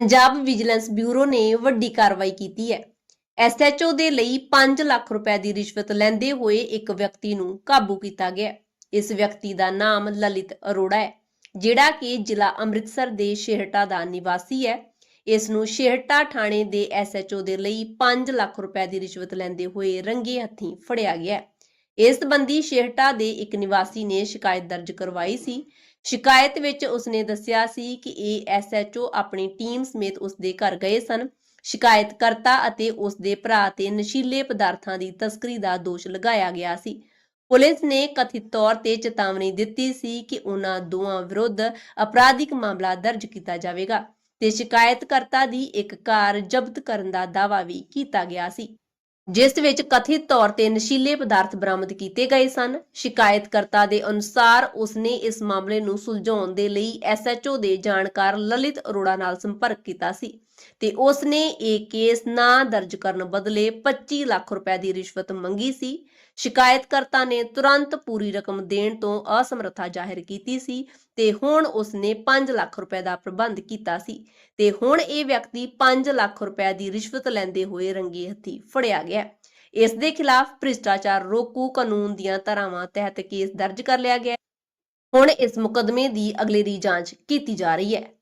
Punjab vigilance bureau ਨੇ ਵੱਡੀ ਕਾਰਵਾਈ ਕੀਤੀ ਹੈ। ਐਸਐਚਓ ਦੇ ਲਈ 5 ਲੱਖ ਰੁਪਏ ਦੀ ਰਿਸ਼ਵਤ ਲੈਂਦੇ ਹੋਏ ਇੱਕ ਵਿਅਕਤੀ ਨੂੰ ਕਾਬੂ ਕੀਤਾ ਗਿਆ। ਇਸ ਵਿਅਕਤੀ ਦਾ ਨਾਮ ਲਲਿਤ ਅਰੋੜਾ ਹੈ, ਜਿਹੜਾ ਕਿ ਜ਼ਿਲ੍ਹਾ ਅੰਮ੍ਰਿਤਸਰ ਦੇ ਸ਼ੇਹਟਾ ਦਾ ਨਿਵਾਸੀ ਹੈ। ਇਸ ਨੂੰ ਸ਼ੇਹਟਾ ਥਾਣੇ ਦੇ ਐਸਐਚਓ ਦੇ ਲਈ 5 ਲੱਖ ਰੁਪਏ ਦੀ ਰਿਸ਼ਵਤ ਲੈਂਦੇ ਹੋਏ ਰੰਗੇ ਹੱਥੀਂ ਫੜਿਆ ਗਿਆ। ਇਸ ਸੰਬੰਧੀ ਸ਼ੇਹਟਾ ਦੇ ਇੱਕ ਨਿਵਾਸੀ ਨੇ ਸ਼ਿਕਾਇਤ ਦਰਜ ਕਰਵਾਈ ਸੀ ਸ਼ਿਕਾਇਤ ਵਿੱਚ ਉਸਨੇ ਦੱਸਿਆ ਸੀ ਕਿ ਇਹ ਐਸਐਚਓ ਆਪਣੀ ਟੀਮ ਸਮੇਤ ਉਸਦੇ ਘਰ ਗਏ ਸਨ। ਸ਼ਿਕਾਇਤਕਰਤਾ ਅਤੇ ਉਸਦੇ ਭਰਾ ਤੇ ਨਸ਼ੀਲੇ ਪਦਾਰਥਾਂ ਦੀ ਤਸਕਰੀ ਦਾ ਦੋਸ਼ ਲਗਾਇਆ ਗਿਆ ਸੀ। ਪੁਲਿਸ ਨੇ ਕਥਿਤ ਤੌਰ ਤੇ ਚੇਤਾਵਨੀ ਦਿੱਤੀ ਸੀ ਕਿ ਉਹਨਾਂ ਦੋਵਾਂ ਵਿਰੁੱਧ ਅਪਰਾਧਿਕ ਮਾਮਲਾ ਦਰਜ ਕੀਤਾ ਜਾਵੇਗਾ ਤੇ ਸ਼ਿਕਾਇਤਕਰਤਾ ਦੀ ਇੱਕ ਕਾਰ ਜ਼ਬਤ ਕਰਨ ਦਾ ਦਾਅਵਾ ਵੀ ਕੀਤਾ ਗਿਆ ਸੀ। ਜਿਸ ਵਿੱਚ ਕਥਿਤ ਤੌਰ ਤੇ ਨਸ਼ੀਲੇ ਪਦਾਰਥ ਬਰਾਮਦ ਕੀਤੇ ਗਏ ਸਨ। ਸ਼ਿਕਾਇਤਕਰਤਾ ਦੇ ਅਨੁਸਾਰ ਉਸਨੇ ਇਸ ਮਾਮਲੇ ਨੂੰ ਸੁਲਝਾਉਣ ਦੇ ਲਈ ਐਸਐਚਓ ਦੇ ਜਾਣਕਾਰ ਲਲਿਤ ਅਰੋੜਾ ਨਾਲ ਸੰਪਰਕ ਕੀਤਾ ਸੀ। ਤੇ ਉਸਨੇ ਇਹ ਕੇਸ ਨਾ ਦਰਜ ਕਰਨ ਬਦਲੇ 25 ਲੱਖ ਰੁਪਏ ਦੀ ਰਿਸ਼ਵਤ ਮੰਗੀ ਸੀ। ਸ਼ਿਕਾਇਤਕਰਤਾ ਨੇ ਤੁਰੰਤ ਪੂਰੀ ਰਕਮ ਦੇਣ ਤੋਂ ਅਸਮਰੱਥਾ ਜ਼ਾਹਿਰ ਕੀਤੀ ਸੀ ਤੇ ਹੁਣ ਉਸਨੇ 5 ਲੱਖ ਰੁਪਏ ਦਾ ਪ੍ਰਬੰਧ ਕੀਤਾ ਸੀ ਤੇ ਹੁਣ ਇਹ ਵਿਅਕਤੀ 5 ਲੱਖ ਰੁਪਏ ਦੀ ਰਿਸ਼ਵਤ ਲੈਂਦੇ ਹੋਏ ਰੰਗੇ ਹੱਥੀ ਫੜਿਆ ਗਿਆ। ਇਸ ਦੇ ਖਿਲਾਫ ਭ੍ਰਿਸ਼ਟਾਚਾਰ ਰੋਕੂ ਕਾਨੂੰਨ ਦੀਆਂ ਧਾਰਾਵਾਂ ਤਹਿਤ ਕੇਸ ਦਰਜ ਕਰ ਲਿਆ ਗਿਆ। ਹੁਣ ਇਸ ਮੁਕਦਮੇ ਦੀ ਅਗਲੇਰੀ ਜਾਂਚ ਕੀਤੀ ਜਾ ਰਹੀ ਹੈ।